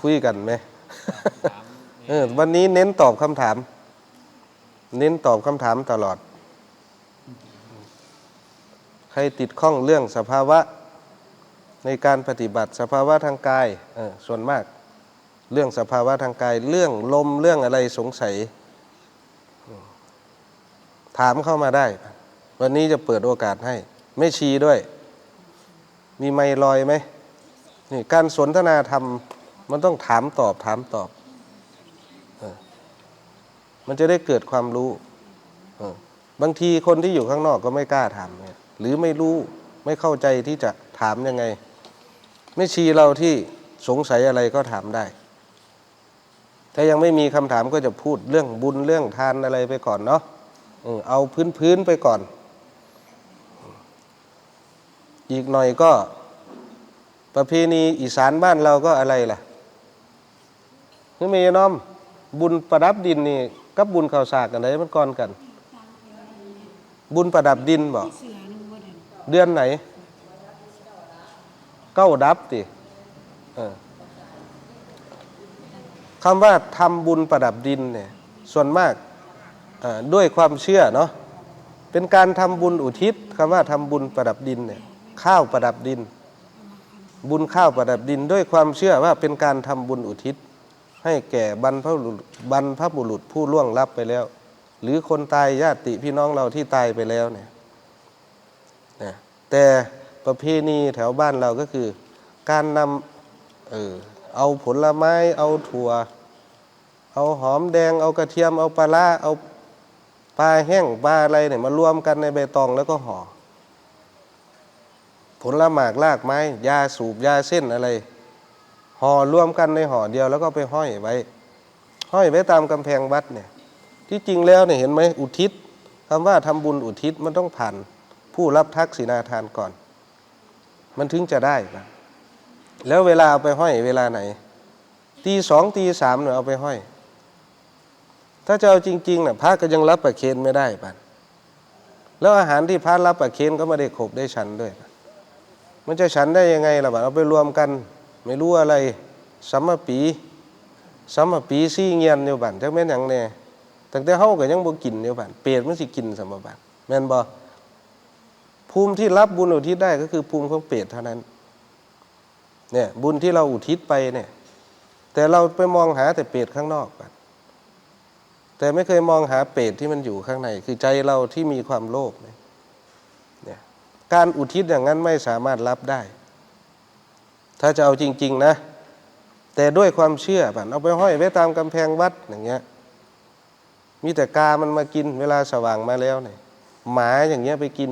คุยกันไหมเออวันนี้เน้นตอบคำถาม เน้นตอบคำถามตลอด ใครติดข้องเรื่องสภาวะ ในการปฏิบัติสภาวะทางกายเออส่วนมาก เรื่องสภาวะทางกาย เรื่องลมเรื่องอะไรสงสัยอืมถามเข้ามาได้ วันนี้จะเปิดโอกาสให้ ไม่ชีด้วย มีไมค์ลอยไหมนี่การสนทนาธรรม มันต้องถามตอบถามตอบ มันจะได้เกิดความรู้ บางทีคนที่อยู่ข้างนอกก็ไม่กล้าถามเนี่ยหรือไม่รู้ไม่เข้าใจที่จะถามยังไง ไม่ชีเราที่สงสัยอะไรก็ถามได้ ถ้ายังไม่มีคำถามก็จะพูดเรื่องบุญเรื่องทานอะไรไปก่อนเนาะเอาพื้นพื้นๆไปก่อน อีกหน่อยก็ประเพณีอีสานบ้านเราก็อะไรล่ะ นี่เมยน้อม บุญประดับดินนี่กับบุญข่าวสากกันไหนมันก่อนกัน บุญประดับดินบอกเสือนได้เดือนไหน เก้าดับติคำว่าทำบุญประดับดินเนี่ยส่วนมากด้วยความเชื่อเนาะเป็นการทำบุญอุทิศคำว่าทำบุญประดับดินเนี่ยข้าวประดับดิน บุญข้าวประดับดิน ด้วยความเชื่อว่าเป็นการทำบุญอุทิศ ให้แก่บรรพบุรุษบรรพบุรุษผู้ล่วงลับไปแล้ว หรือคนตายญาติพี่น้องเราที่ตายไปแล้วเนี่ยนะแต่ประเพณีแถวบ้านเราก็คือ การนำเออเอาผลไม้ เอาถั่ว เอาหอมแดง เอากระเทียม เอาปลาร้าเอาปลาแห้งปลาอะไรเนี่ยมารวมกันในใบตองแล้วก็ห่อผลละหมากลากไม้ ยาสูบยาเส้นอะไร ห่อรวมกันในห่อเดียวแล้วก็ไปห้อยไว้ ห้อยไว้ตามกำแพงวัดเนี่ย ที่จริงแล้วเนี่ยเห็นไหมอุทิศคำว่าทำบุญอุทิศมันต้องผ่าน ผู้รับทักษิณาทานก่อน มันถึงจะได้นะแล้วเวลาเอาไปห้อยเวลาไหนตีสองตีสามเนี่ยเอาไปห้อย ถ้าจะเอาจริงๆน่ะพระก็ยังรับประเคนไม่ได้ปันแล้วอาหารที่พระรับประเคนก็ไม่ได้ขบได้ฉันด้วย มันจะฉันได้ยังไงล่ะบัดเอาไปรวมกัน ไม่รู้อะไรสัมมาปีสัมมาปีซี่เงียนอยู่บันจักแม่นหยังแน่ตั้งแต่เฮาก็ยังบ่กินอยู่บันเปรตมันสิกินสัมมาบันแม่นบ่ภูมิที่รับบุญอุทิศได้ก็คือภูมิของเปรตเท่านั้นเนี่ยบุญที่เราอุทิศไปเนี่ย แต่เราไปมองหาแต่เปรตข้างนอกบันแต่ไม่เคยมองหาเปรตที่มันอยู่ข้างใน คือใจเราที่มีความโลภเนี่ยการอุทิศอย่างนั้นไม่สามารถรับได้ ถ้าจะเอาจริง ๆ นะ แต่ด้วยความเชื่อบันเอาไปห้อยไว้ตามกำแพงวัดอย่างเงี้ย มีแต่กามันมากินเวลาสว่างมาแล้วเนี่ยหมาอย่างเงี้ยไปกิน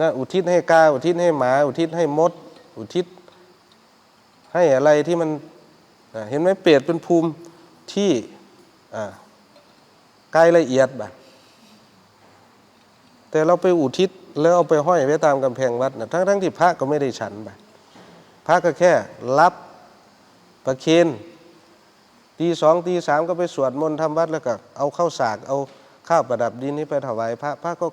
นะอุทิศให้กาอุทิศให้หมา อุทิศให้มด อุทิศ ให้อะไรที่มันเห็นไหมเปรตเป็นภูมิที่อ่ากายละเอียดบัดแต่เราไปอุทิศแล้วเอาไปห้อยไว้ตามกำแพงวัดนะทั้งทั้งที่พระก็ไม่ได้ฉันบัด พระก็แค่รับประเคนตีสองตีสามก็ไปสวดมนต์ทำวัดแล้วก็เอาข้าวสากเอาข้าวประดับดินนี้ไปถวายพระพระก็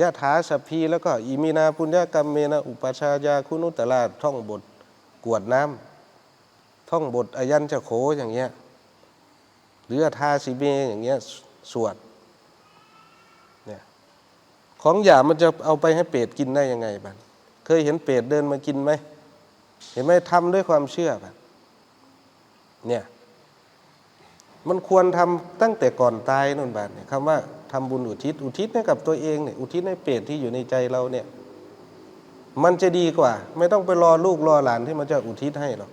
ยะถาสัพพีแล้วก็อิมินาปุญญกรรมเมนะอุปชายาคุณุตตลาท่องบทกวดน้ำท่องบทอายัญจะโขอย่างเงี้ยหรืออทาสิเมอย่างเงี้ยสวดเนี่ยของหยามันจะเอาไปให้เปรตกินได้ยังไงบ้าง เคยเห็นเปรตเดินมากินไหม เห็นไหมทำด้วยความเชื่อแบบเนี่ยมันควรทำตั้งแต่ก่อนตายนู่นบาทเนี่ยคำว่าทำบุญอุทิศ อุทิศให้กับตัวเองเนี่ยอุทิศให้เปรตที่อยู่ในใจเราเนี่ย มันจะดีกว่า ไม่ต้องไปรอลูกรอหลานที่มันจะอุทิศให้หรอก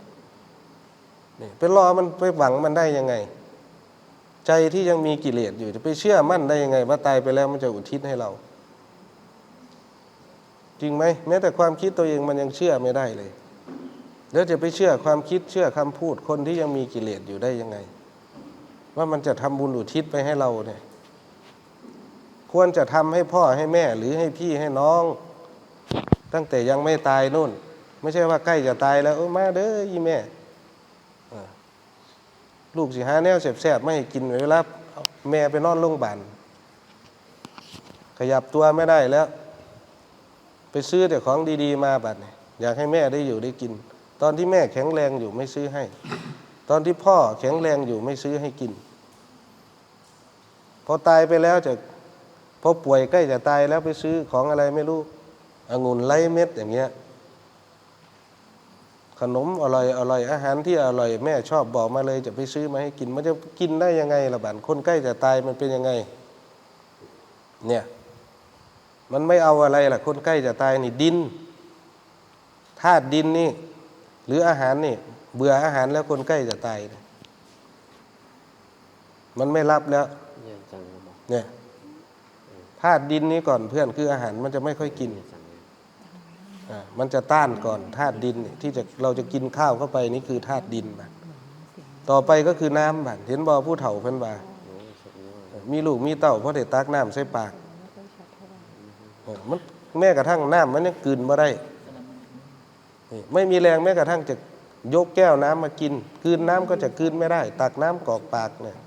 นี่ไปรอมันไปหวังมันได้ยังไง ใจที่ยังมีกิเลสอยู่จะไปเชื่อมั่นได้ยังไง ว่าตายไปแล้วมันจะอุทิศให้เรา จริงไหมแม้แต่ความคิดตัวเองมันยังเชื่อไม่ได้เลย แล้วจะไปเชื่อความคิดเชื่อคำพูดคนที่ยังมีกิเลสอยู่ได้ยังไง ว่ามันจะทำบุญอุทิศไปให้เราเนี่ย ควรจะทำให้พ่อให้แม่หรือให้พี่ให้น้อง ตั้งแต่ยังไม่ตายนู่น ไม่ใช่ว่าใกล้จะตายแล้วมาเด้อยี่แม่ลูกสิหาแนวแสบๆไม่ให้กินเวลาแม่ไปนอนโรงพยาบาลขยับตัวไม่ได้แล้ว ไปซื้อแต่ของดีๆมาบัดเนี่ยอยากให้แม่ได้อยู่ได้กิน ตอนที่แม่แข็งแรงอยู่ไม่ซื้อให้ ตอนที่พ่อแข็งแรงอยู่ไม่ซื้อให้กิน พอตายไปแล้วจะพอป่วยใกล้จะตายแล้วไปซื้อของอะไรไม่รู้องุ่นไร้เม็ดอย่างเงี้ย ขนมอร่อยอร่อยอาหารที่อร่อยแม่ชอบบอกมาเลยจะไปซื้อมาให้กิน มันจะกินได้ยังไงล่ะบันคนใกล้จะตายมันเป็นยังไง เนี่ย มันไม่เอาอะไรล่ะ คนใกล้จะตายนี่ดินธาตุดินนี่ หรืออาหารนี่ เบื่ออาหารแล้วคนใกล้จะตายมันไม่รับแล้วเนี่ยธาตุดินนี้ก่อนเพื่อนคืออาหารมันจะไม่ค่อยกินมันจะต้านก่อนธาตุดินที่จะเราจะกินข้าวเข้าไปนี่คือธาตุดินบัดต่อไปก็คือน้ำบัดเห็นบอผู้เฒ่าเพิ่นว่ามีลูกมีเต้าเพราะได้ตักน้ำใส่ปาก มันแม้กระทั่งน้ำมันยังกลืนมาได้ไม่มีแรงแม้กระทั่งจะยกแก้วน้ำมากินกลืนน้ำก็จะกลืนไม่ได้ ตักน้ำกอกปากเนี่ย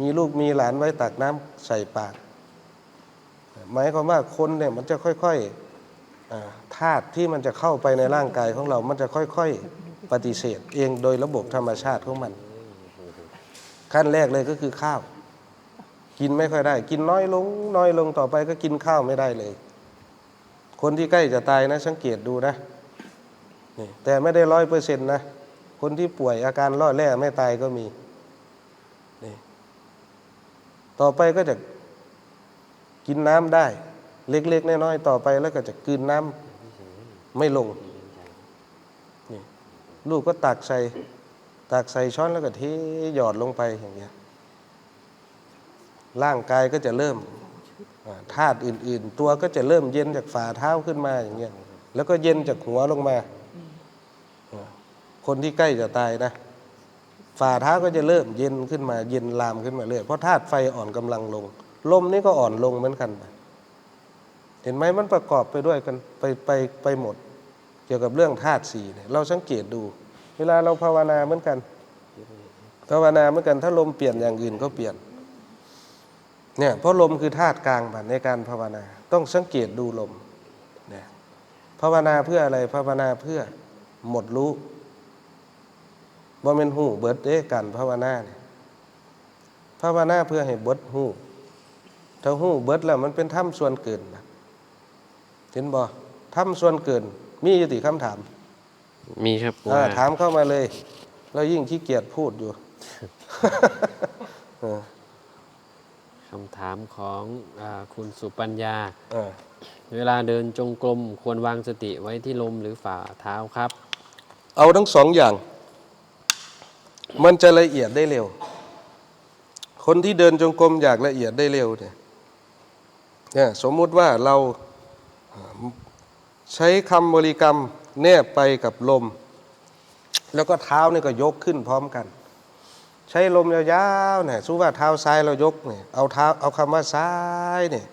มีลูกมีหลานไว้ตักน้ำใส่ปาก หมายความว่าคนเนี่ยมันจะค่อยๆธาตุที่มันจะเข้าไปในร่างกายของเรา มันจะค่อยๆปฏิเสธ เองโดยระบบธรรมชาติของมัน ขั้นแรกเลยก็คือข้าว กินไม่ค่อยได้ กินน้อยลงน้อยลงต่อไปก็กินข้าวไม่ได้เลย คนที่ใกล้จะตายนะสังเกตดูนะนี่แต่ไม่ได้ร้อยเปอร์เซ็นต์นะ คนที่ป่วยอาการล่อแร่ไม่ตายก็มีนี่ต่อไปก็จะกินน้ำได้ เล็กๆน้อยๆต่อไปแล้วก็จะกลืนน้ำไม่ลงนี่ลูกก็ตักใส่ตักใส่ช้อนแล้วก็เทหยอดลงไปอย่างเงี้ยร่างกายก็จะเริ่ม ธาตุอื่น ๆ ตัวก็จะเริ่มเย็นจากฝ่าเท้าขึ้นมาอย่างเงี้ยแล้วก็เย็นจากหัวลงมา คนที่ใกล้จะตายนะฝ่าเท้าก็จะเริ่มเย็นขึ้นมาเย็นลามขึ้นมาเรื่อยเพราะธาตุไฟอ่อนกำลังลง ลมนี่ก็อ่อนลงเหมือนกันไปเห็นไหมมันประกอบไปด้วยกันไปไปไปหมด เกี่ยวกับเรื่องธาตุสี่เนี่ยเราสังเกตดู เวลาเราภาวนาเหมือนกัน ภาวนาเหมือนกันถ้าลมเปลี่ยนอย่างอื่นก็เปลี่ยน เนี่ยเพราะลมคือธาตุกลางบัดในการภาวนา ต้องสังเกตดูลมเนี่ยภาวนาเพื่ออะไรภาวนาเพื่อหมดรู้ว่าเป็นหูเบิดเด้กันภาวนาเนี่ยภาวนาเพื่อให้เบิดหูถ้าหูเบิดแล้วมันเป็นถ้ำส่วนเกินนะเห็นบ่ถ้ำส่วนเกิน มีอยู่ติคำถาม มีครับครูอ่าบาถามเข้ามาเลยแล้วยิ่งขี้เกียจพูดอยู่เออ คำถามของอาคุณสุปัญญาเออเวลาเดินจงกรมควรวางสติไว้ที่ลมหรือฝ่าเท้าครับ เอาทั้งสองอย่าง มันจะละเอียดได้เร็ว คนที่เดินจงกรมอยากละเอียดได้เร็วเนี่ยเนี่ยสมมุติว่าเราอ่าใช้คำบริกรรมแนบไปกับลม แล้วก็เท้านี่ก็ยกขึ้นพร้อมกัน ใช้ลมยาวๆเนี่ยสู้ว่าเท้าซ้ายเรายกเนี่ยเอาเท้าเอาคำว่าซ้ายเนี่ย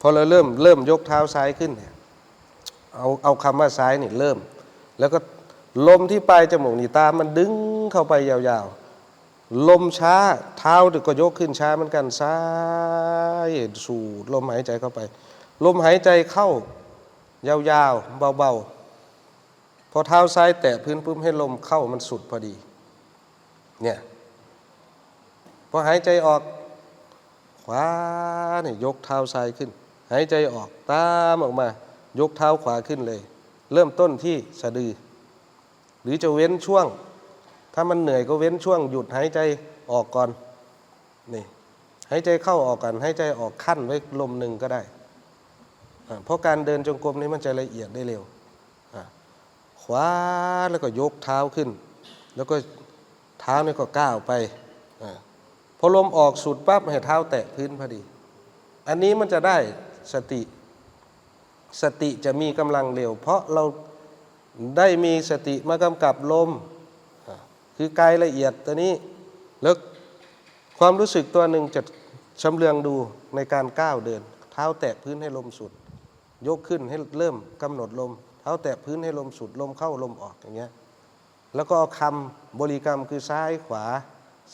พอเราเริ่มเริ่มยกเท้าซ้ายขึ้นเนี่ยเอาเอาคำว่าซ้ายนี่เริ่ม แล้วก็ลมที่ปลายจมูกนี่ตามมันดึงเข้าไปยาวๆ ลมช้าเท้าก็ยกขึ้นช้าเหมือนกันซ้ายสูดลมหายใจเข้าไป ลมหายใจเข้ายาวๆเบาๆพอเท้าซ้ายแตะพื้นปุ๊บให้ลมเข้ามันสุดพอดี เนี่ย พอหายใจออก ขวาเนี่ยยกเท้าซ้ายขึ้น หายใจออกตามออกมา ยกเท้าขวาขึ้นเลย เริ่มต้นที่สะดือ หรือจะเว้นช่วง ถ้ามันเหนื่อยก็เว้นช่วง หยุดหายใจออกก่อนนี่หายใจเข้าออกก่อนหายใจออกขั้นไว้ลมหนึ่งก็ได้ เพราะการเดินจงกรมนี้มันจะละเอียดได้เร็วอ่าขวาแล้วก็ยกเท้าขึ้น แล้วก็เท้านี่ก็ก้าวไป พอลมออกสุดปั๊บให้เท้าแตะพื้นพอดี อันนี้มันจะได้สติ สติจะมีกำลังเร็ว เพราะเราได้มีสติมากำกับลม คือกายละเอียดตัวนี้แล้วความรู้สึกตัวหนึ่งจะชำเลืองดูในการก้าวเดิน เท้าแตะพื้นให้ลมสุด ยกขึ้นให้เริ่มกำหนดลม เท้าแตะพื้นให้ลมสุด ลมเข้าลมออกอย่างเงี้ยแล้วก็เอาคำบริกรรมคือซ้ายขวา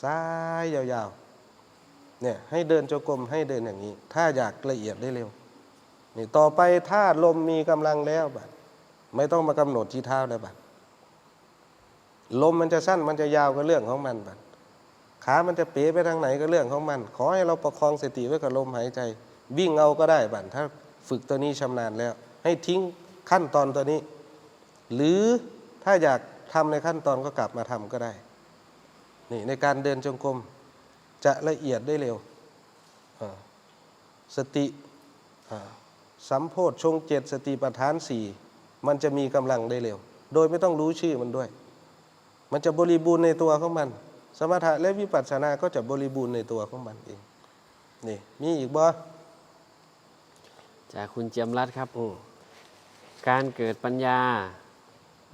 ซ้ายยาวๆ เนี่ยให้เดินจงกรมให้เดินอย่างนี้ ถ้าอยากละเอียดได้เร็ว นี่ต่อไปถ้าลมมีกำลังแล้วบัดไม่ต้องมากำหนดที่เท้าแล้วบัดลมมันจะสั้นมันจะยาวก็เรื่องของมันบัดขามันจะเป๋ไปทางไหนก็เรื่องของมัน ขอให้เราประคองสติไว้กับลมหายใจ วิ่งเอาก็ได้บัดถ้าฝึกตัวนี้ชำนาญแล้ว ให้ทิ้งขั้นตอนตัวนี้ หรือถ้าอยากทำในขั้นตอนก็กลับมาทำก็ได้ นี่ในการเดินจงกรมจะละเอียดได้เร็วอ่าสติอ่าสัมโพธชงเจ็ดสติปัฏฐานสี่มันจะมีกำลังได้เร็ว โดยไม่ต้องรู้ชื่อมันด้วย มันจะบริบูรณ์ในตัวของมัน สมถะและวิปัสสนาก็จะบริบูรณ์ในตัวของมันเอง นี่มีอีกบ่จากคุณเจียมรัตน์ครับอืมการเกิดปัญญา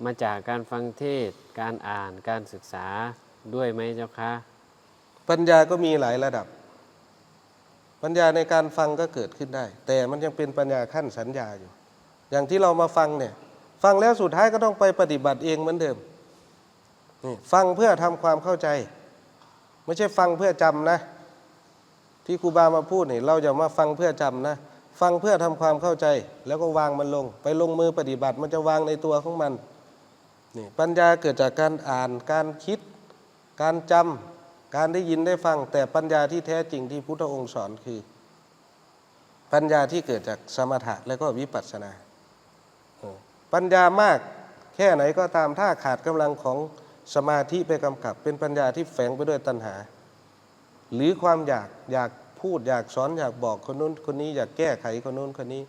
มาจากการฟังเทศน์การอ่าน การศึกษา ด้วยไหมเจ้าคะ ปัญญาก็มีหลายระดับ ปัญญาในการฟังก็เกิดขึ้นได้ แต่มันยังเป็นปัญญาขั้นสัญญาอยู่ อย่างที่เรามาฟังเนี่ย ฟังแล้วสุดท้ายก็ต้องไปปฏิบัติเองเหมือนเดิมนี่ฟังเพื่อทำความเข้าใจ ไม่ใช่ฟังเพื่อจำนะ ที่ครูบามาพูดเนี่ยเราอย่ามาฟังเพื่อจำนะ ฟังเพื่อทำความเข้าใจ แล้วก็วางมันลง ไปลงมือปฏิบัติมันจะวางในตัวของมันนี่ปัญญาเกิดจากการอ่านการคิด การจำการได้ยินได้ฟัง แต่ปัญญาที่แท้จริงที่พุทธองค์สอนคือ ปัญญาที่เกิดจากสมถะและก็วิปัสสนา ปัญญามากแค่ไหนก็ตามถ้าขาดกำลังของสมาธิไปกำกับ เป็นปัญญาที่แฝงไปด้วยตัณหา หรือความอยากอยากพูดอยากสอนอยากบอกคนนู้นคนนี้อยากแก้ไขคนนู้นคนนี้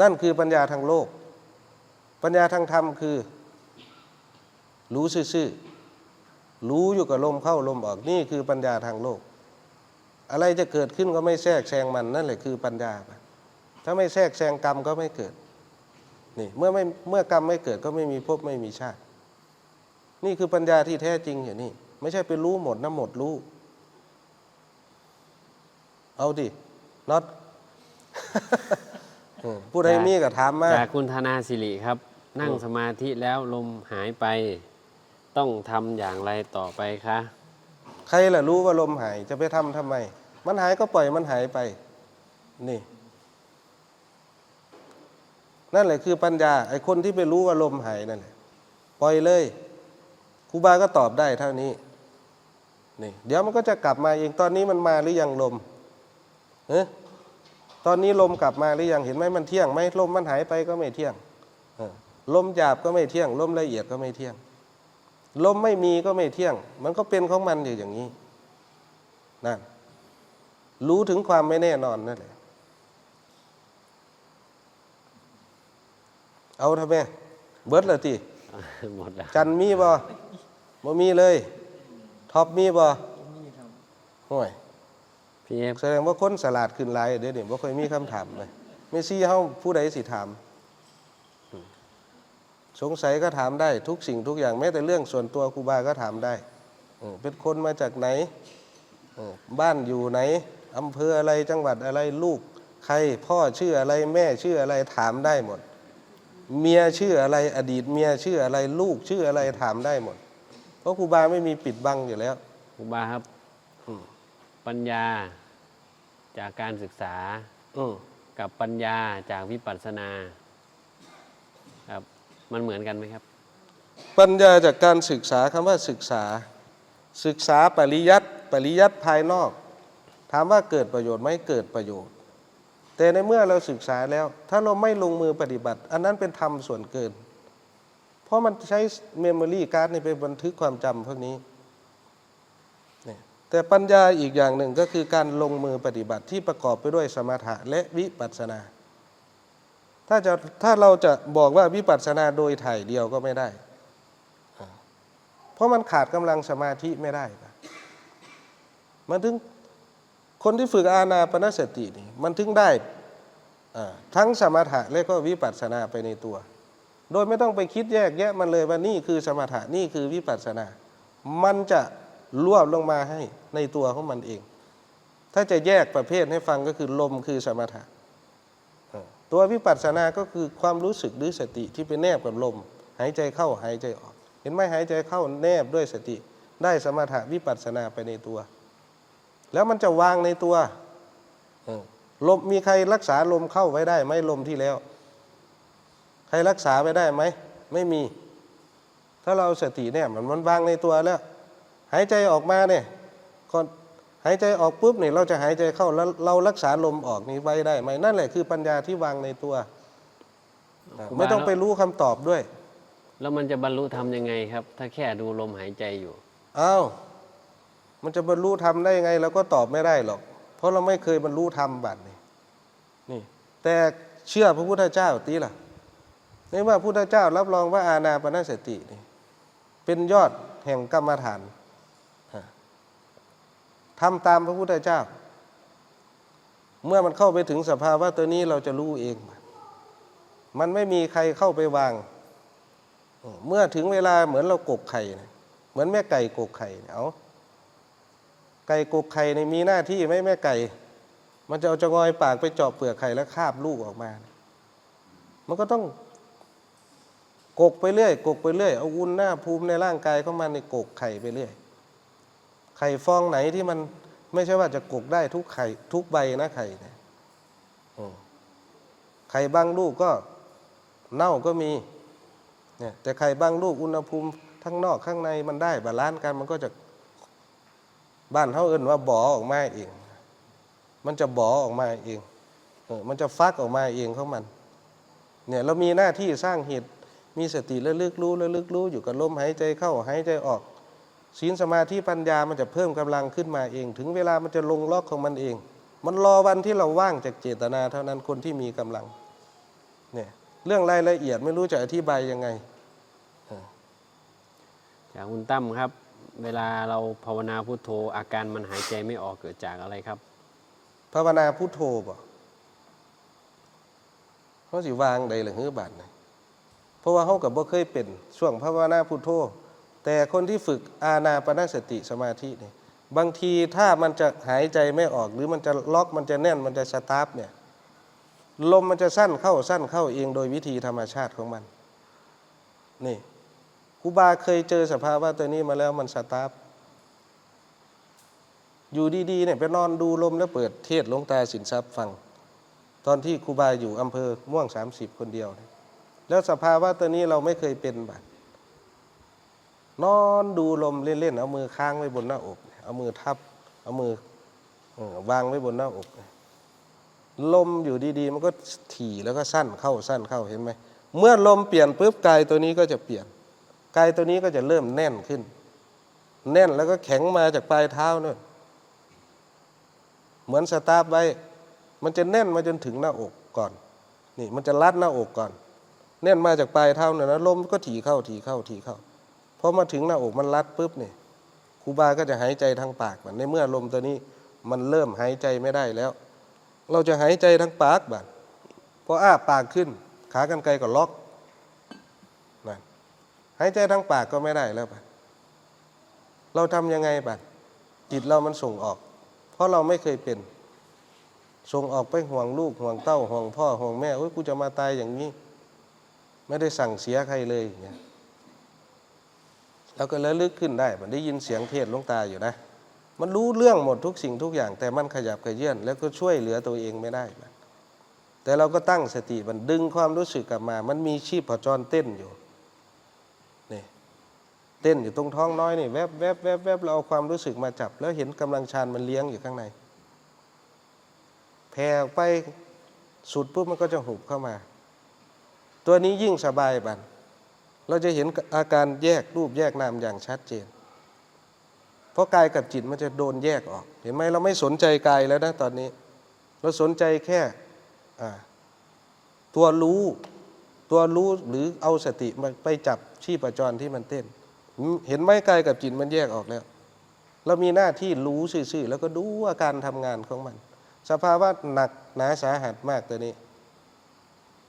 นั่นคือปัญญาทางโลก ปัญญาทางธรรมคือ รู้ซื่อๆ รู้อยู่กับลมเข้าลมออกนี่คือปัญญาทางโลก อะไรจะเกิดขึ้นก็ไม่แทรกแซงมันนั่นแหละคือปัญญา ถ้าไม่แทรกแซงกรรมก็ไม่เกิดนี่เมื่อไม่เมื่อกรรมไม่เกิดก็ไม่มีภพไม่มีชาติ นี่คือปัญญาที่แท้จริงอย่างนี้ไม่ใช่ไปรู้หมดนะหมดรู้ เอาดิน็อตอืมผู้ใดมีก็ถามมาจากคุณธนาสิริครับ นั่งสมาธิแล้วลมหายไป ต้องทำอย่างไรต่อไปคะ ใครล่ะรู้ว่าลมหายจะไปทำทำไม มันหายก็ปล่อยมันหายไป นี่ นั่นแหละคือปัญญา ไอ้คนที่ไปรู้ว่าลมหายนั่นแหละปล่อยเลยครูบาก็ตอบได้เท่านี้ นี่ เดี๋ยวมันก็จะกลับมาเองตอนนี้มันมาหรือยังลมเอะตอนนี้ลมกลับมาหรือยังเห็นไหมมันเที่ยงไหมลมมันหายไปก็ไม่เที่ยงเออลมหยาบก็ไม่เที่ยง ลมละเอียดก็ไม่เที่ยง ลมไม่มีก็ไม่เที่ยง มันก็เป็นของมันอยู่อย่างนี้นั่นรู้ถึงความไม่แน่นอนนั่นแหละ เอาทำไมเบิดเลยทีหมดแล้วจันมีบ่บ่มีเลย ท็อปมีบ่ห่วยพี่เอฟแสดงว่าคนสลาดขึ้นหลายเดี๋ยวนี้บ่ค่อยมีคำถามเลยไม่ซี่เฮาผู้ใดสิถามอืม สงสัยก็ถามได้ทุกสิ่งทุกอย่างแม้แต่เรื่องส่วนตัวครูบาก็ถามได้เออเป็นคนมาจากไหนเออบ้านอยู่ไหนอำเภออะไรจังหวัดอะไรลูก ใครพ่อชื่ออะไรแม่ชื่ออะไรถามได้หมด เมียชื่ออะไรอดีตเมียชื่ออะไรลูกชื่ออะไรถามได้หมด เพราะครูบาไม่มีปิดบังอยู่แล้วครูบาครับอืมปัญญาจากการศึกษาอืมกับปัญญาจากวิปัสสนาครับ มันเหมือนกันไหมครับ ปัญญาจากการศึกษาคำว่าศึกษา ศึกษาปริยัติปริยัติภายนอก ถามว่าเกิดประโยชน์ไหมเกิดประโยชน์ แต่ในเมื่อเราศึกษาแล้ว ถ้าเราไม่ลงมือปฏิบัติ อันนั้นเป็นธรรมส่วนเกิน เพราะมันใช้เมมโมรี่การ์ดในไปบันทึกความจำพวกนี้แต่ปัญญาอีกอย่างหนึ่งก็คือการลงมือปฏิบัติที่ประกอบไปด้วยสมถะและวิปัสสนา ถ้าจะถ้าเราจะบอกว่าวิปัสสนาโดยถ่ายเดียวก็ไม่ได้ เพราะมันขาดกำลังสมาธิไม่ได้มันถึงคนที่ฝึกอาณาปณสตินี่มันถึงได้ทั้งสมถะและก็วิปัสสนาไปในตัว โดยไม่ต้องไปคิดแยกแยะมันเลยว่านี่คือสมถะนี่คือวิปัสสนา มันจะรวบลงมาให้ในตัวของมันเอง ถ้าจะแยกประเภทให้ฟังก็คือลมคือสมถะ ตัววิปัสสนาก็คือความรู้สึกหรือสติที่ไปแนบกับลม หายใจเข้าหายใจออก เห็นไหมหายใจเข้าแนบด้วยสติ ได้สมถะวิปัสสนาไปในตัว แล้วมันจะวางในตัวลมมีใครรักษาลมเข้าไว้ได้ไหมลมที่แล้ว ใครรักษาไว้ได้ไหมไม่มี ถ้าเราสติเนี่ยมันมันวางในตัวแล้ว หายใจออกมาเนี่ยก่อนายใจออกปุ๊บเนี่ยเราจะหายใจเข้าแล้วเรารักษาลมออกนี้ไว้ได้ไหมนั่นแหละคือปัญญาที่วางในตัวอะครูบาไม่ต้องไปรู้คำตอบด้วย แล้วมันจะบรรลุธรรมยังไงครับ ถ้าแค่ดูลมหายใจอยู่อ้าวมันจะบรรลุธรรมได้ยังไงเราก็ตอบไม่ได้หรอก เพราะเราไม่เคยบรรลุธรรมบัดนี่นี่ แต่เชื่อพระพุทธเจ้าตีล่ะในเมื่อพระพุทธเจ้ารับรองว่าอาณาปณสตินี่เป็นยอดแห่งกรรมฐานอะ ทำตามพระพุทธเจ้า เมื่อมันเข้าไปถึงสภาวะตัวนี้เราจะรู้เอง มันไม่มีใครเข้าไปวาง เมื่อถึงเวลาเหมือนเรากกไข่นะเหมือนแม่ไก่กกไข่เอาไก่กกไข่ในมีหน้าที่ไหมแม่ไก่ มันจะเอาจะงอยปากไปเจาะเปลือกไข่แล้วคาบลูกออกมา มันก็ต้องกกไปเรื่อย กกไปเรื่อย เอาอุณหน้าภูมิในร่างกายเข้ามาในกกไข่ไปเรื่อย ไข่ฟองไหนที่มันไม่ใช่ว่าจะกกได้ทุกไข่ทุกใบนะไข่เนี่ยไข่บางลูกก็เน่าก็มีเนี่ยแต่ไข่บางลูกอุณหภูมิทั้งนอกข้างในมันได้บาลานซ์กันมันก็จะบ้านเขาเอื่นว่าบ่อออกมาเอง มันจะบ่อออกมาเองเออมันจะฟักออกมาเองของมัน เนี่ยเรามีหน้าที่สร้างเหตุมีสติระลึกรู้ระลึกรู้อยู่กับลมหายใจเข้าหายใจออก ศีลสมาธิปัญญามันจะเพิ่มกำลังขึ้นมาเอง ถึงเวลามันจะลงล็อกของมันเอง มันรอวันที่เราว่างจากเจตนาเท่านั้นคนที่มีกำลังเนี่ยเรื่องรายละเอียดไม่รู้จะอธิบายยังไงจากคุณตั้มครับ เวลาเราภาวนาพุทโธอาการมันหายใจไม่ออกเกิดจากอะไรครับ ภาวนาพุทโธบ่เขาสิวางใดหรือฮือบาดนะเพราะว่าเขากับบ่เคยเป็นช่วงภาวนาพุทโธ แต่คนที่ฝึกอาณาปณสติสมาธิเนี่ยบางทีถ้ามันจะหายใจไม่ออก หรือมันจะล็อกมันจะแน่นมันจะสตาร์ทเนี่ยลมมันจะสั้นเข้าสั้นเข้าเองโดยวิธีธรรมชาติของมัน นี่ครูบาเคยเจอสภาวะตัวนี้มาแล้วมันสตาร์ทอยู่ดีๆเนี่ยไปนอนดูลมแล้วเปิดเทศหลวงตาสินทรัพย์ฟัง ตอนที่ครูบาอยู่อำเภอม่วงสามสิบคนเดียวเนี่ยแล้วสภาวะตัวนี้เราไม่เคยเป็นบัด นอนดูลมเล่นๆเอามือค้างไว้บนหน้าอก เอามือทับ เอามือวางไว้บนหน้าอก ลมอยู่ดีๆ มันก็ถี่แล้วก็สั้นเข้าสั้นเข้าเห็นไหมเมื่อลมเปลี่ยนปุ๊บกายตัวนี้ก็จะเปลี่ยนกายตัวนี้ก็จะเริ่มแน่นขึ้น แน่นแล้วก็แข็งมาจากปลายเท้านู่นเหมือนสตาร์ฟไว้มันจะแน่นมาจนถึงหน้าอกก่อน นี่มันจะรัดหน้าอกก่อน แน่นมาจากปลายเท้าเนี่ยนะลมก็ถี่เข้าถี่เข้าถี่เข้า พอมาถึงหน้าอกมันรัดปุ๊บเนี่ยครูบาก็จะหายใจทางปากมันในเมื่อลมตัวนี้มันเริ่มหายใจไม่ได้แล้ว เราจะหายใจทางปากบัดพออ้าปากขึ้น ขากรรไกรก็ล็อกนั่นหายใจทางปากก็ไม่ได้แล้วบัดเราทำยังไงบัดจิตเรามันส่งออก เพราะเราไม่เคยเป็นส่งออกไปห่วงลูกห่วงเต้าห่วงพ่อห่วงแม่โอ้ยกูจะมาตายอย่างนี้ ไม่ได้สั่งเสียใครเลยอย่างเงี้ย เราก็ระลึกขึ้นได้ มันได้ยินเสียงเทศหลวงตาอยู่นะ มันรู้เรื่องหมดทุกสิ่งทุกอย่าง แต่มันขยับขยื่นแล้วก็ช่วยเหลือตัวเองไม่ได้ แต่เราก็ตั้งสติมันดึงความรู้สึกกลับมา มันมีชีพผจรเต้นอยู่นี่เต้นอยู่ตรงท้องน้อยนี่แวบแวบแวบแวบเราเอาความรู้สึกมาจับ แล้วเห็นกำลังชานมันเลี้ยงอยู่ข้างในแผ่ออกไปสุดปุ๊บมันก็จะหุบเข้ามา ตัวนี้ยิ่งสบายบัน เราจะเห็นอาการแยกรูปแยกนามอย่างชัดเจน เพราะกายกับจิตมันจะโดนแยกออก เห็นไหมเราไม่สนใจกายแล้วนะตอนนี้ เราสนใจแค่ตัวรู้ตัวรู้หรือเอาสติมาไปจับชีพจรที่มันเต้น เห็นไหมกายกับจิตมันแยกออกแล้ว เรามีหน้าที่รู้ซื่อๆแล้วก็ดูอาการทำงานของมัน สภาวะหนักหนาสาหัสมากตัวนี้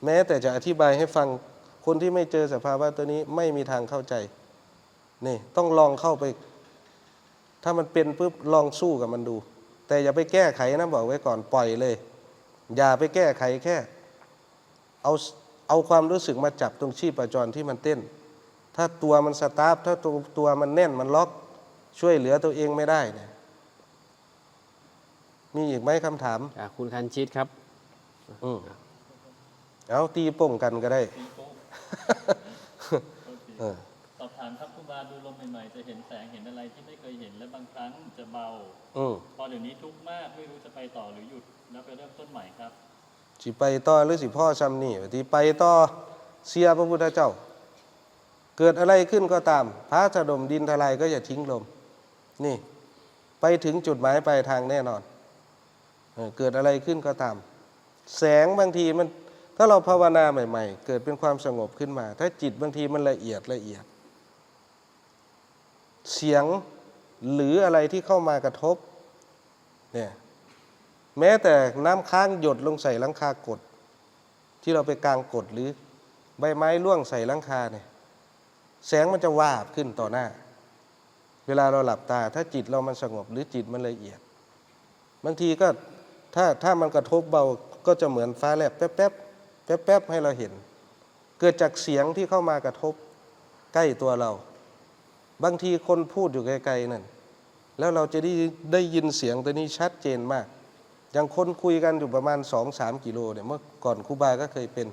แม้แต่จะอธิบายให้ฟัง คนที่ไม่เจอสภาวะตัวนี้ไม่มีทางเข้าใจนี่ต้องลองเข้าไป ถ้ามันเป็นปุ๊บลองสู้กับมันดู แต่อย่าไปแก้ไขนะบอกไว้ก่อนปล่อยเลย อย่าไปแก้ไขแค่ เอาเอาความรู้สึกมาจับตรงชีพจรที่มันเต้น ถ้าตัวมันสตาร์ทถ้าตัวตัวมันแน่นมันล็อก ช่วยเหลือตัวเองไม่ได้เนี่ยมีอีกไหมคำถามจากคุณคันชิตครับ อืมเอาตีโป่งกันก็ได้ เออสอบถามดูลมใหม่ๆจะเห็นแสงเห็นอะไรที่ไม่เคยเห็นและบางครั้งจะเบาอืมพอเดี๋ยวนี้ทุกข์มากไม่รู้จะไปต่อหรือหยุดแล้วไปเริ่มต้นใหม่ครับสิไปต่อหรือสิพ่อซ้ำนี่ที่ไปต่อเสียพระพุทธเจ้า เกิดอะไรขึ้นก็ตามพระสะดมดินทลายก็อย่าทิ้งลม นี่ ไปถึงจุดหมายปลายทางแน่นอนเออเกิดอะไรขึ้นก็ตาม แสงบางทีมัน ถ้าเราภาวนาใหม่ ๆ เกิดเป็นความสงบขึ้นมา ถ้าจิตบางทีมันละเอียดละเอียด เสียงหรืออะไรที่เข้ามากระทบเนี่ยแม้แต่น้ำค้างหยดลงใส่ลังคากด ที่เราไปกางกดหรือใบไม้ร่วงใส่ลังคาเนี่ยแสงมันจะวาบขึ้นต่อหน้า เวลาเราหลับตา ถ้าจิตเรามันสงบหรือจิตมันละเอียดบางทีก็ถ้าถ้ามันกระทบเบาก็จะเหมือนฟ้าแลบแป๊บแป๊บ แป๊บแป๊บให้เราเห็น เกิดจากเสียงที่เข้ามากระทบใกล้ตัวเรา บางทีคนพูดอยู่ไกลๆนั่นแล้วเราจะได้ได้ยินเสียงตัวนี้ชัดเจนมาก อย่างคนคุยกันอยู่ประมาณสองสามกิโลเนี่ยเมื่อก่อนครูบาก็เคยเป็น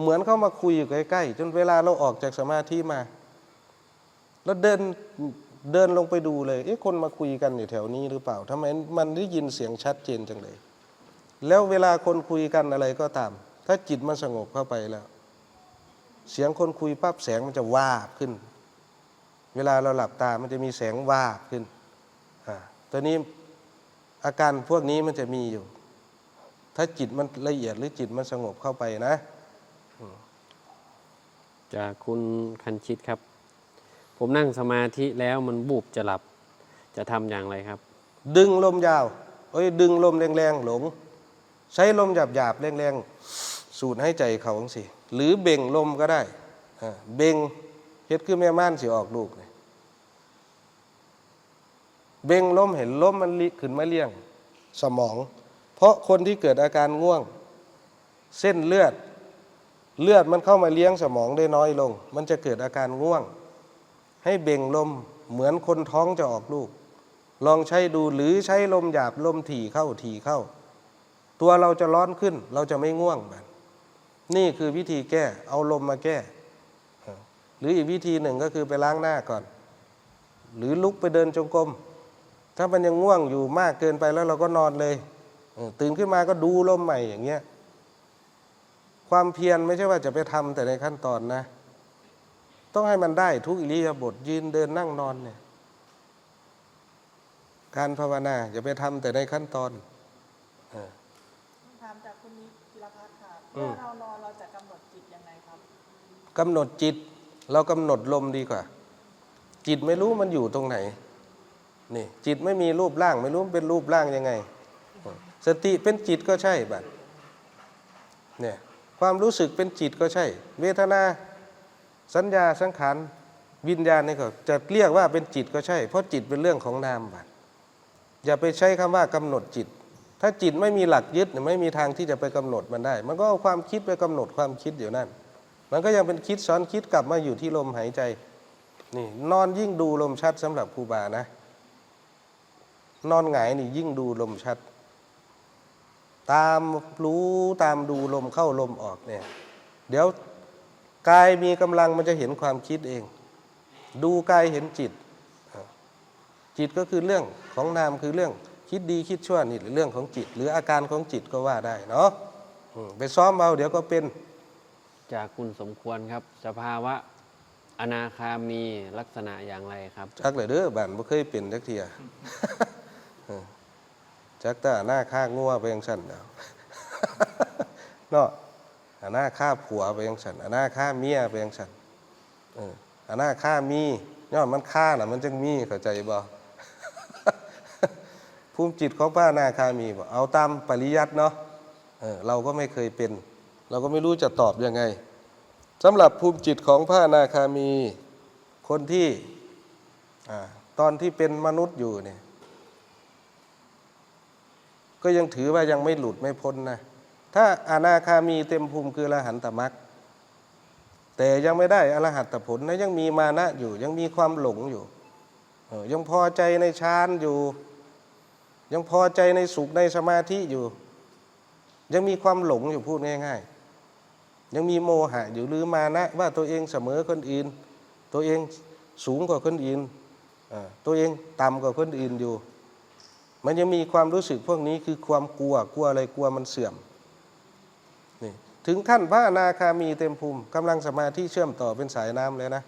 เหมือนเข้ามาคุยอยู่ใกล้ๆจนเวลาเราออกจากสมาธิมา แล้วเดินเดินลงไปดูเลย เอ๊ะคนมาคุยกันอยู่แถวนี้หรือเปล่าทำไมมันได้ยินเสียงชัดเจนจังเลย แล้วเวลาคนคุยกันอะไรก็ตาม ถ้าจิตมันสงบเข้าไปแล้ว เสียงคนคุยปั๊บแสงมันจะวาบขึ้น เวลาเราหลับตามันจะมีแสงวาบขึ้นอ่าตัวนี้อาการพวกนี้มันจะมีอยู่ ถ้าจิตมันละเอียดหรือจิตมันสงบเข้าไปนะ จากคุณคันชิตครับ ผมนั่งสมาธิแล้วมันบูบจะหลับ จะทำอย่างไรครับ ดึงลมยาว เอ้ย ดึงลมแรงๆหลง ใช้ลมหยาบๆแรงๆ สูดให้ใจเขาสิ หรือเบ่งลมก็ได้เบ่งเฮ็ดคือแม่ม่านสิออกลูกนี่เบ่งลมเห็นลมมันลิขึ้นมาเลี้ยงสมอง เพราะคนที่เกิดอาการง่วง เส้นเลือด เลือดมันเข้ามาเลี้ยงสมองได้น้อยลง มันจะเกิดอาการง่วง ให้เบ่งลมเหมือนคนท้องจะออกลูก ลองใช้ดูหรือใช้ลมหยาบลมถี่เข้าถี่เข้า ตัวเราจะร้อนขึ้น เราจะไม่ง่วงมันนี่คือวิธีแก้ เอาลมมาแก้ หรืออีกวิธีหนึ่งก็คือไปล้างหน้าก่อน หรือลุกไปเดินจงกรมถ้ามันยังง่วงอยู่มากเกินไปแล้วเราก็นอนเลยตื่นขึ้นมาก็ดูลมใหม่อย่างเงี้ยความเพียรไม่ใช่ว่าจะไปทำแต่ในขั้นตอนนะ ต้องให้มันได้ทุกอิริยาบถยืนเดินนั่งนอนเนี่ย การภาวนาอย่าไปทำแต่ในขั้นตอนเออ ถามจากคุณนิจิรพัฒน์ค่ะ อืม เมื่อเรานอนเราจะกำหนดจิตยังไงครับกำหนดจิต เรากำหนดลมดีกว่า จิตไม่รู้มันอยู่ตรงไหน นี่ จิตไม่มีรูปร่าง ไม่รู้เป็นรูปร่างยังไง สติเป็นจิตก็ใช่บัดเนี่ยความรู้สึกเป็นจิตก็ใช่ เวทนา สัญญาสังขารวิญญาณนี่ก็จะเรียกว่าเป็นจิตก็ใช่ เพราะจิตเป็นเรื่องของนามบัดอย่าไปใช้คำว่ากำหนดจิต ถ้าจิตไม่มีหลักยึดไม่มีทางที่จะไปกำหนดมันได้ มันก็เอาความคิดไปกำหนดความคิดอยู่นั่น มันก็ยังเป็นคิดซ้อนคิดกลับมาอยู่ที่ลมหายใจ นี่นอนยิ่งดูลมชัดสำหรับครูบานะ นอนหงายนี่ยิ่งดูลมชัด ตามรู้ตามดูลมเข้าลมออกเนี่ย เดี๋ยวกายมีกำลังมันจะเห็นความคิดเอง ดูกายเห็นจิต จิตก็คือเรื่องของนามคือเรื่อง คิดดีคิดชั่วนี่หรือเรื่องของจิต หรืออาการของจิตก็ว่าได้เนาะอืมไปซ้อมเอาเดี๋ยวก็เป็นจากคุณสมควรครับ สภาวะ อนาคามีลักษณะอย่างไรครับจักเลยเด้อบ้านบ่เคยเป็นจักเทียเออจักแต่หน้าค่างัวไปยังสั่นแล้วเนาะอันหน้าค่าผัวไปยังสั่นอันหน้าค่าเมียไปยังสั่นเอออันหน้าค่ามีย้อนมันค่าน่ะมันจึงมีเข้าใจบ่ ภูมิจิตของป้านาคามีเอาตามปริยัติเนาะเเราก็ไม่เคยเป็น เราก็ไม่รู้จะตอบยังไงสำหรับภูมิจิตของพระอนาคามีคนที่อตอนที่เป็นมนุษย์อยู่เนี่ยก็ยังถือว่ายังไม่หลุดไม่พ้นนะถ้าอนาคามีเต็มภูมิคืออรหันตมรรคแต่ยังไม่ได้อรหัตผลนะยังมีมานะอยู่ ยังมีความหลงอยู่ยังพอใจในฌานอยู่ ยังพอใจในสุขในสมาธิอยู่ ยังมีความหลงอยู่พูดง่าย ๆ ยังมีโมหะอยู่หรือมานะว่าตัวเองเสมอคนอื่น ตัวเองสูงกว่าคนอื่นอ่าตัวเองต่ำกว่าคนอื่นอยู่ มันยังมีความรู้สึกพวกนี้คือความกลัวกลัวอะไรกลัวมันเสื่อมนี่ถึงขั้นพระอนาคามีเต็มภูมิกำลังสมาธิเชื่อมต่อเป็นสายน้ำเลยนะ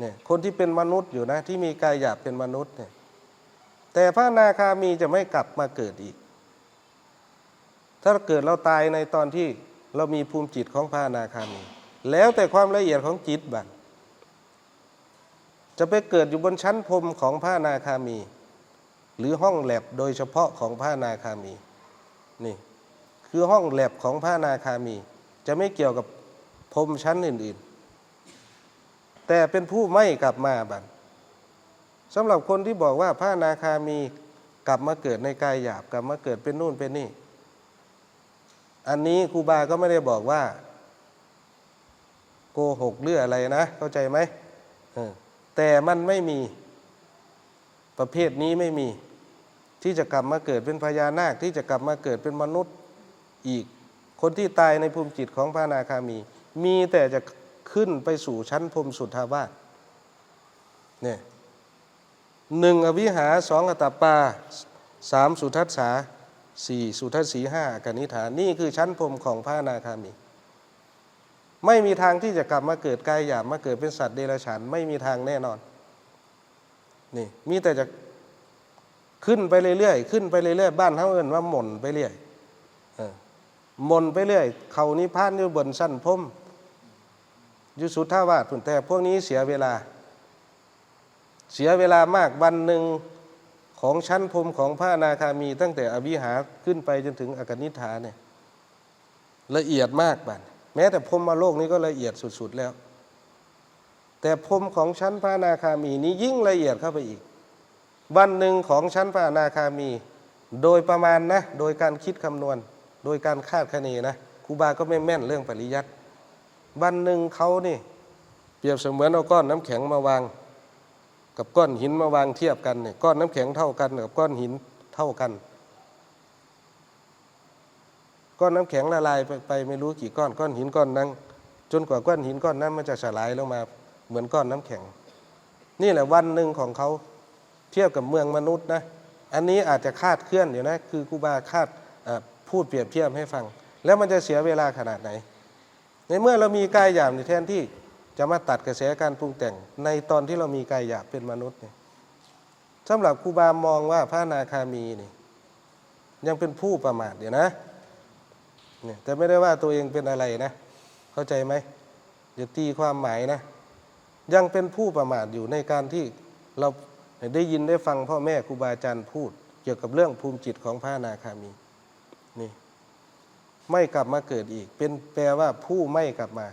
เนี่ยคนที่เป็นมนุษย์อยู่นะที่มีกายหยาบเป็นมนุษย์เนี่ย แต่พระนาคามีจะไม่กลับมาเกิดอีก ถ้าเกิดเราตายในตอนที่เรามีภูมิจิตของพระนาคามี แล้วแต่ความละเอียดของจิตบัตจะไปเกิดอยู่บนชั้นพรมของพระนาคามี หรือห้องแลบโดยเฉพาะของพระนาคามีนี่คือห้องแลบของพระนาคามี จะไม่เกี่ยวกับพรมชั้นอื่น ๆ แต่เป็นผู้ไม่กลับมาบัต สำหรับคนที่บอกว่าพระนาคามีกลับมาเกิดในกายหยาบกลับมาเกิดเป็นนู่นเป็นนี่ อันนี้ครูบาก็ไม่ได้บอกว่า โกหกหรืออะไรนะ เข้าใจไหมแต่มันไม่มีประเภทนี้ไม่มี ที่จะกลับมาเกิดเป็นพญานาคที่จะกลับมาเกิดเป็นมนุษย์อีก คนที่ตายในภูมิจิตของพระนาคามี มีแต่จะขึ้นไปสู่ชั้นพรมสุทธาวาสเนี่ย หนึ่งอวิหาสองอตปาสามสุทัสสาสี่สุทัสสีห้ากนิฐานนี่คือชั้นพรมของพระนาคามี ไม่มีทางที่จะกลับมาเกิดกายหยาบมาเกิดเป็นสัตว์เดรัจฉานไม่มีทางแน่นอนนี่มีแต่จะขึ้นไปเรื่อยๆขึ้นไปเรื่อยๆบ้านเขาเอินว่าหม่นไปเรื่อยหม่นไปเรื่อย เขานิพพานอยู่บนสั้นพรมอยู่สุทธาวาสพุ่นแต่พวกนี้เสียเวลา เสียเวลามากวันหนึ่งของชั้นพรมของพระอนาคามี ตั้งแต่อวิหาขึ้นไปจนถึงอกนิฐาเนี่ยละเอียดมากบัดแม้แต่พรหมโลกนี้ก็ละเอียดสุด ๆแล้ว แต่พรมของชั้นพระอนาคามีนี้ยิ่งละเอียดเข้าไปอีก วันหนึ่งของชั้นพระอนาคามี โดยประมาณนะโดยการคิดคำนวณ โดยการคาดคะเนนะครูบาก็ไม่แม่นเรื่องปริยัติวันหนึ่งเขานี่ เปรียบเสมือนเอาก้อนน้ำแข็งมาวาง กับก้อนหินมาวางเทียบกันเนี่ยก้อนน้ำแข็งเท่ากันกับก้อนหินเท่ากัน ก้อนน้ำแข็งละลายไปไปไม่รู้กี่ก้อนก้อนหินก้อนนั้นจนกว่าก้อนหินก้อนนั้นมันจะสลายลงมาเหมือนก้อนน้ำแข็ง นี่แหละวันหนึ่งของเขาเทียบกับเมืองมนุษย์นะอันนี้อาจจะคาดเคลื่อนอยู่นะคือครูบาคาดพูดเปรียบเทียบให้ฟัง แล้วมันจะเสียเวลาขนาดไหน ในเมื่อเรามีกายหยาบในแทนที่ จะมาตัดกระแสการปรุงแต่ง ในตอนที่เรามีกายหยาบเป็นมนุษย์เนี่ยสำหรับครูบามองว่าพระนาคามีนี่ยังเป็นผู้ประมาทเดี๋ยวนะเนี่ยแต่ไม่ได้ว่าตัวเองเป็นอะไรนะ เข้าใจไหมอย่าตีความหมายนะ ยังเป็นผู้ประมาทอยู่ในการที่เราได้ยินได้ฟังพ่อแม่ครูบาอาจารย์พูด เกี่ยวกับเรื่องภูมิจิตของพระนาคามีนี่ไม่กลับมาเกิดอีก เป็นแปลว่าผู้ไม่กลับมา